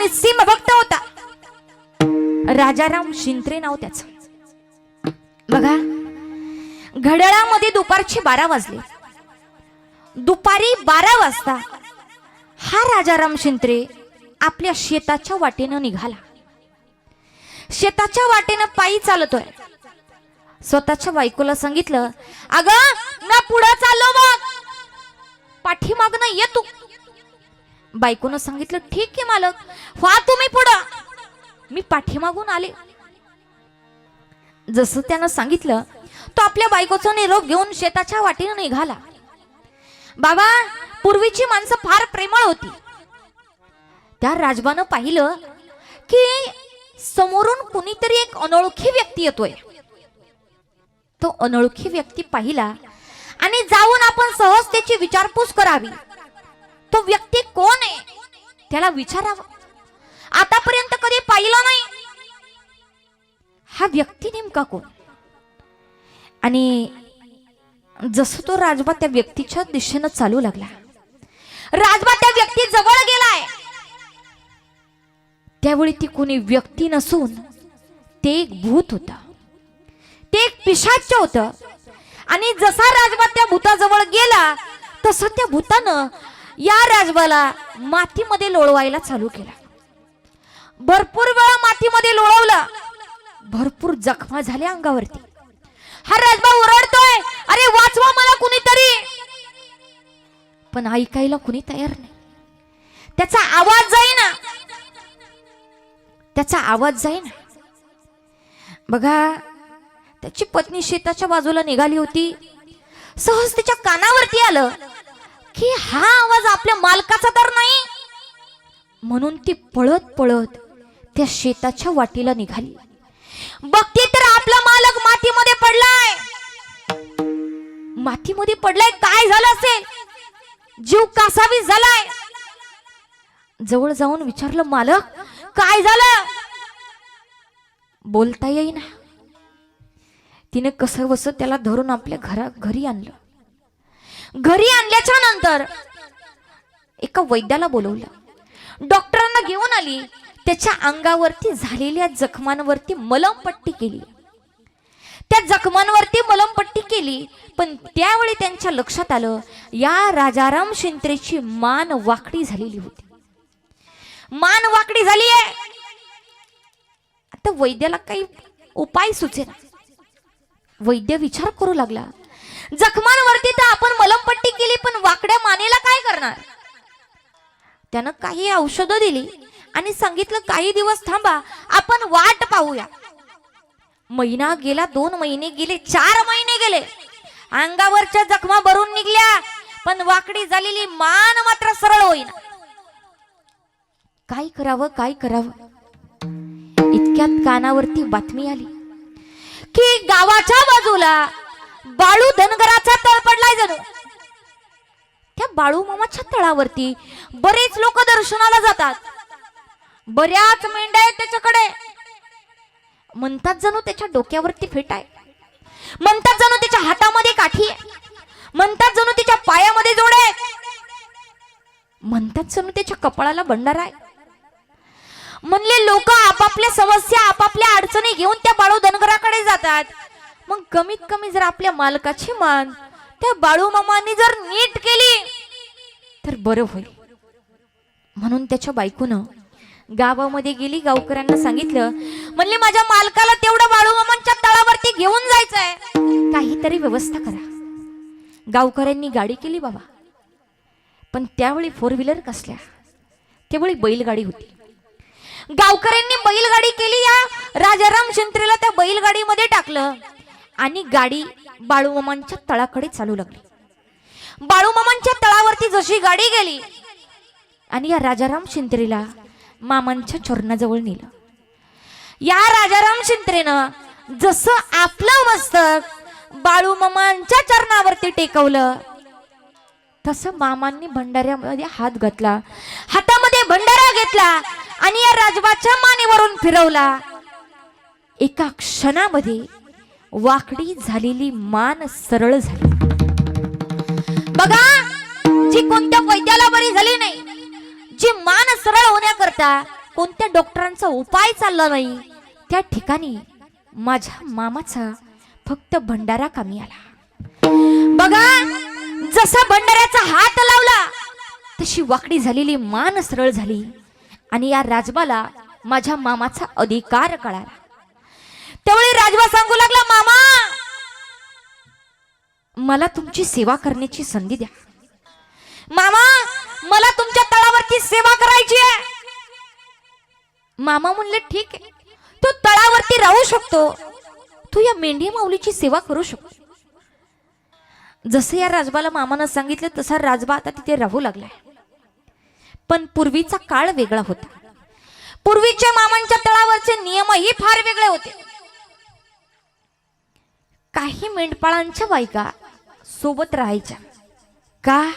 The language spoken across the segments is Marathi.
निस्सीम भक्त होता. राजाराम शिंत्रे नाव त्याच. बघा घड्याळामध्ये दुपारचे बारा वाजले. दुपारी बारा वाजता हा राजाराम शिंत्रे आपल्या शेताच्या वाटेनं निघाला. शेताच्या वाटेनं पायी चालतोय. स्वतःच्या बायकोला सांगितलं अगं ना पुढं चाललो बघ. पाठीमागनं ये तू. बायकोनं सांगितलं ठीक आहे मालक व्हा तुम्ही पुढं. मी पाठीमागून आले. जसं त्यानं सांगितलं तो आपल्या बायकोचा निरोप घेऊन शेताच्या वाटेनं निघाला. बाबा पूर्वीची माणसं फार प्रेमळ होती. त्या राजबानं पाहिलं की समोरून कुणीतरी एक अनोळखी व्यक्ती येतोय. तो अनोळखी व्यक्ती पाहिला आणि जाऊन आपण सहज त्याची विचारपूस करावी. तो व्यक्ती कोण आहे? त्याला विचारावं. आतापर्यंत कधी पाहिलं नाही. हा व्यक्ती नेमका कोण? आणि जसं तो राजबा त्या व्यक्तीच्या दिशेनं चालू लागला. राजबा त्या व्यक्ती जवळ गेलाय. त्यावेळी ती कोणी व्यक्ती नसून ते एक भूत होत. ते एक पिशाच होत. आणि जसा राजबा त्या भूताजवळ गेला तसं त्या भूतानं या राजबाला मातीमध्ये लोळवायला चालू केला. भरपूर वेळा मातीमध्ये लोळवला. भरपूर जखमा झाल्या अंगावरती. हा राजबा ओरडतोय अरे वाचवा मला कुणीतरी. पण ऐकायला कुणी तयार नाही. त्याचा आवाज जाईना. त्याचा आवाज जाईना. बघा त्याची पत्नी शेताच्या बाजूला निघाली होती. सहज त्याच्या कानावरती आलं. की हा आवाज आपल्या मालकाचा तर नाही? म्हणून ती पळत पळत त्या शेताच्या वाटीला निघाली. बघते तर आपला मालक मातीमध्ये पडलाय. मातीमध्ये पडलाय काय झालं असेल? जीव कासावी झालाय? जवळ जाऊन विचारलं मालक काय झालं? बोलता येईना. तिने कसं बस त्याला धरून आपल्या घरा घरी आणलं. घरी आणल्याच्या नंतर एका वैद्याला बोलवलं. डॉक्टरांना घेऊन आली. त्याच्या अंगावरती झालेल्या जखमांवरती मलमपट्टी केली. त्या जखमांवरती मलमपट्टी केली पण त्यावेळी त्यांच्या लक्षात आलं या राजाराम शिंत्रेची मान वाकडी झालेली होती. मान वाकडी झाली आहे आता वैद्याला काही उपाय सुचेना. वैद्य विचार करू लागला. जखमांवरती तर आपण मलमपट्टी केली पण वाकड्या मानेला काय करणार? त्यानं काही औषधं दिली आणि सांगितलं काही दिवस थांबा आपण वाट पाहूया. महिना गेला दोन महिने गेले चार महिने गेले. अंगावरच्या जखमा भरून निघल्या पण वाकडी झालेली मान मात्र सरळ होईना. काय करावं काय करावं? इतक्यात कानावरती बातमी आली की गावाच्या बाजूला बाळू धनगराचा तळ पडलाय जणू. त्या बाळू मामाच्या तळावरती बरेच लोक दर्शनाला जातात. बऱ्याच मेंढ्या आहेत त्याच्याकडे. म्हणतात जणू त्याच्या डोक्यावरती फेट आहे. म्हणतात जणू त्याच्या हातामध्ये काठी आहे. म्हणतात जणू त्याच्या पायामध्ये जोड आहे. म्हणतात जणू त्याच्या कपाळाला बंडार आहे. म्हणले लोक आपापल्या समस्या आपापल्या अडचणी घेऊन त्या बाळू धनगराकडे जातात. मग कमीत कमी जर आपल्या मालकाची मान त्या बाळू मामाने जर नीट केली तर बरं होईल. म्हणून त्याच्या बायकोनं गावामध्ये गेली गावकऱ्यांना सांगितलं म्हणले माझ्या मालकाला तेवढं बाळू मामांच्या तळावरती घेऊन जायचंय. काहीतरी व्यवस्था करा. गावकऱ्यांनी गाडी केली बाबा. पण त्यावेळी फोर व्हीलर कसल्या? त्यावेळी बैलगाडी होती. गावकऱ्यांनी बैलगाडी केली या राजाराम शिंत्रेला त्या बैलगाडीमध्ये टाकलं. आणि गाडी बाळूमामांच्या तळाकडे चालू लागली. बाळूमामांच्या तळावरती जशी गाडी गेली आणि या राजाराम शिंत्रेला मामांच्या चरणाजवळ नेलं. या राजाराम शिंत्रेनं जसं आपलं मस्तक बाळूमामांच्या चरणावरती टेकवलं तसं मामांनी भंडाऱ्यामध्ये हात घातला हातामध्ये भंडारा घेतला आणि या राजबाच्या मानेवरून फिरवला. एका क्षणामध्ये वाकडी झालेली मान सरळ झाली. बघा जी कोणत्या वैद्याला बरी झाली नाही जी मान सरळ होण्याकरता कोणत्या डॉक्टरांचा उपाय चालला नाही त्या ठिकाणी माझ्या मामाचा फक्त भंडारा कमी आला. बघा जसा भंडाऱ्याचा हात लावला तशी वाकडी झालेली मान सरळ झाली आणि या राजबाला माझ्या मामाचा अधिकार कळाला. त्यावेळी सांगू लागला मामा मला तुमची सेवा करण्याची संधी द्या. मामा मला तुमच्या तळावरची सेवा करायची आहे. मामा म्हणले ठीक आहे. तू तळावरती राहू शकतो. तू या मेंढी माऊलीची सेवा करू शकतो. जसं या राजबाला मामानं सांगितलं तसा राजबा आता तिथे राहू लागलाय. पण पूर्वीचा काळ वेगळा होता. पूर्वीच्या मामांच्या तळावरचे नियमही फार वेगळे होते. काही मेंढपाळांच्या बायका सोबत राहायच्या. का?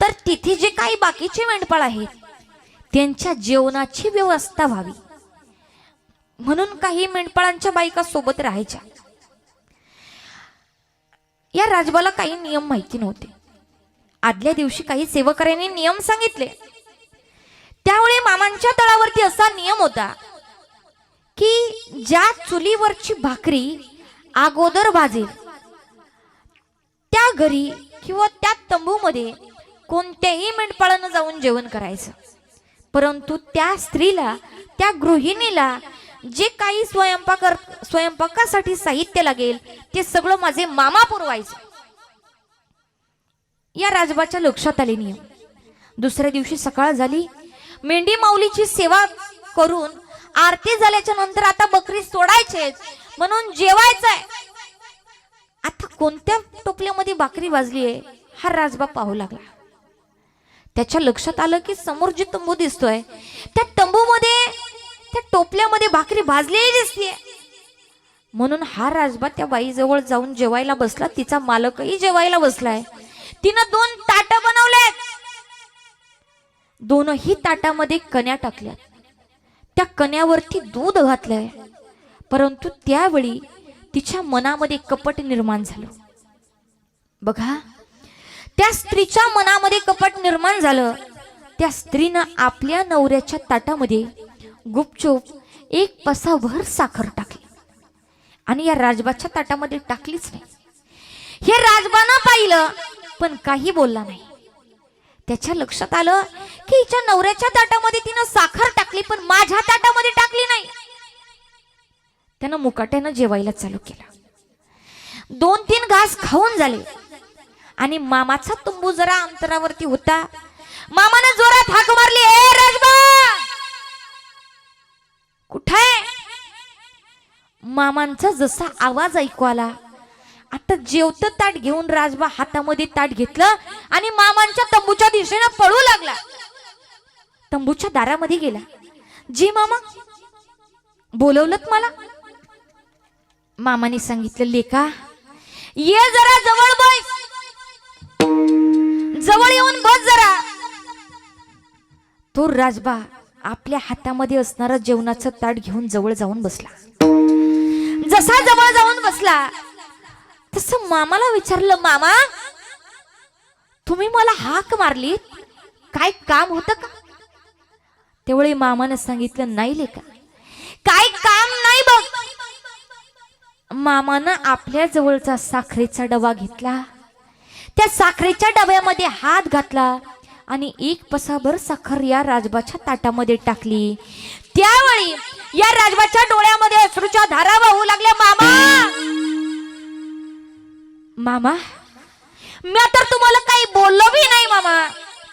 तर तिथे जे काही बाकीचे मेंढपाळ आहेत त्यांच्या जेवणाची व्यवस्था व्हावी. म्हणून काही मेंढपाळांच्या बायका सोबत राहायच्या. या राजबाला काही नियम माहिती नव्हते. आदल्या दिवशी काही सेवकऱ्यांनी नियम सांगितले. त्यावेळी मामांच्या तळावरती असा नियम होता की ज्या चुलीवरची भाकरी अगोदर भाजेल. त्या घरी किंवा त्या तंबूमध्ये कोणत्याही मेंढपाळानं जाऊन जेवण करायचं. परंतु त्या स्त्रीला त्या गृहिणीला जे काही स्वयंपाक स्वयंपाकासाठी साहित्य लागेल ते सगळं माझे मामा पुरवायचं. या राजबाच्या लक्षात आले नियम. दुसऱ्या दिवशी सकाळ झाली. मेंढी माऊलीची सेवा करून आरती झाल्याच्यानंतर आता बकरी सोडायचे म्हणून जेवायचंय. आता कोणत्या टोपल्यामध्ये भाकरी वाजली आहे हा राजबा पाहू लागला. त्याच्या लक्षात आलं की समोर जे तंबू दिसतोय त्या तंबूमध्ये त्या टोपल्यामध्ये भाकरी भाजलेली दिसतीये. म्हणून हा राजबा त्या बाईजवळ जाऊन जेवायला बसला तिचा मालकही जेवायला बसलाय. तिनं दोन ताट बनवलेत दोनही ताटामध्ये कन्या टाकल्यात. त्या कन्यावरती दूध घातलंय. परंतु त्यावेळी तिच्या मनामध्ये कपट निर्माण झालं. बघा त्या स्त्रीच्या मनामध्ये कपट निर्माण झालं. त्या स्त्रीनं आपल्या नवऱ्याच्या ताटामध्ये गुपचूप एक पसाभर साखर टाकली. आणि या राजबाच्या ताटामध्ये टाकलीच नाही. हे राजबानं पाहिलं पण काही बोलला नाही. त्याच्या लक्षात आलं की हिच्या नवऱ्याच्या ताटामध्ये तिनं साखर टाकली पण माझ्या ताटामध्ये टाकली नाही. त्यानं मुकाट्यानं जेवायला चालू केला. दोन तीन घास खाऊन झाले. आणि मामाचा तुंबू जरा अंतरावरती होता. मामानं जोरात हाक मारली ए राजबा! कुठे मामांचा जसा आवाज ऐकू आला आता जेवत ताट घेऊन राजबा हातामध्ये ताट घेतलं आणि मामांच्या तंबूच्या दिशेनं पळू लागला. तंबूच्या दारामध्ये गेला. जी मामा बोलवलत मला? मामाने सांगितलं लेका ये जरा जवळ बस जवळ येऊन बस जरा. तो राजबा आपल्या हातामध्ये असणारा जेवणाचं ताट घेऊन जवळ जाऊन बसला. जसा जवळ जाऊन बसला तस मामाला विचारलं मामा तुम्ही मला हाक मारली काय काम होतं का? तेवढे मामानं सांगितलं नाही लेका काय काम नाही बघ मामानं आपल्या जवळचा साखरेचा डबा घेतला. त्या साखरेच्या डब्यामध्ये हात घातला आणि एक पसाभर साखर या राजबाच्या ताटामध्ये टाकली. त्यावेळी या राजबाच्या डोळ्यामध्ये अश्रूच्या धारा वाहू लागल्या मामा! मामा मी तर तुम्हाला काही बोललो बी नाही मामा.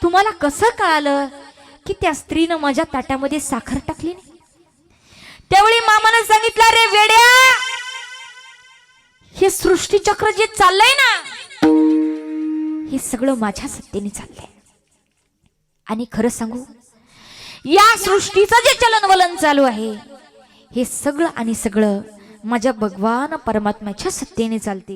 तुम्हाला कसं कळालं की त्या स्त्रीनं माझ्या ताटामध्ये साखर टाकली नाही? त्यावेळी मामानं सांगितलं रे वेड्या हे सृष्टी चक्र जे चाललंय ना हे सगळं माझ्या सत्तेने चाललंय. आणि खरं सांगू या सृष्टीचं जे चलनवलन चालू आहे हे सगळं आणि सगळं माझ्या भगवान परमात्म्याच्या सत्तेने चालते.